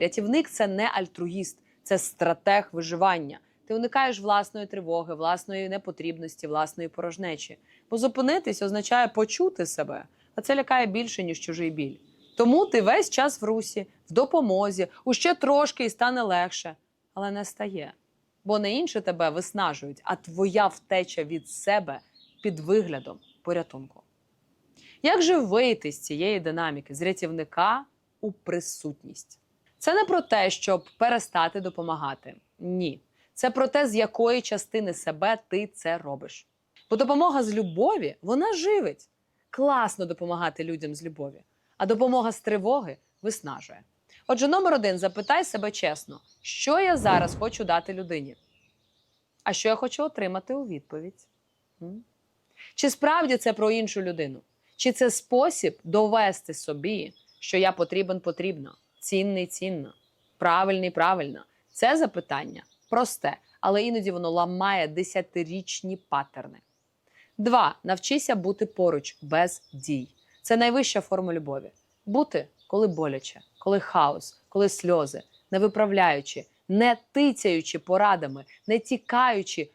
Рятівник це не альтруїст, це стратег виживання. Ти уникаєш власної тривоги, власної непотрібності, власної порожнечі. Бо зупинитись означає почути себе, а це лякає більше, ніж чужий біль. Тому ти весь час в русі, в допомозі, у ще трошки і стане легше, але не стає. Бо не інші тебе виснажують, а твоя втеча від себе під виглядом порятунку. Як же вийти з цієї динаміки з рятівника у присутність? Це не про те, щоб перестати допомагати. Ні. Це про те, з якої частини себе ти це робиш. Бо допомога з любові вона живить. Класно допомагати людям з любові, а допомога з тривоги виснажує. Отже, номер один запитай себе чесно, що я зараз хочу дати людині, а що я хочу отримати у відповідь. Чи справді це про іншу людину? Чи це спосіб довести собі, що я потрібен потрібно, цінний цінно, правильний правильно? Це запитання просте, але іноді воно ламає десятирічні паттерни. Два. Навчися бути поруч без дій. Це найвища форма любові. Бути, коли боляче, коли хаос, коли сльози, не виправляючи, не тицяючи порадами, не тікаючи,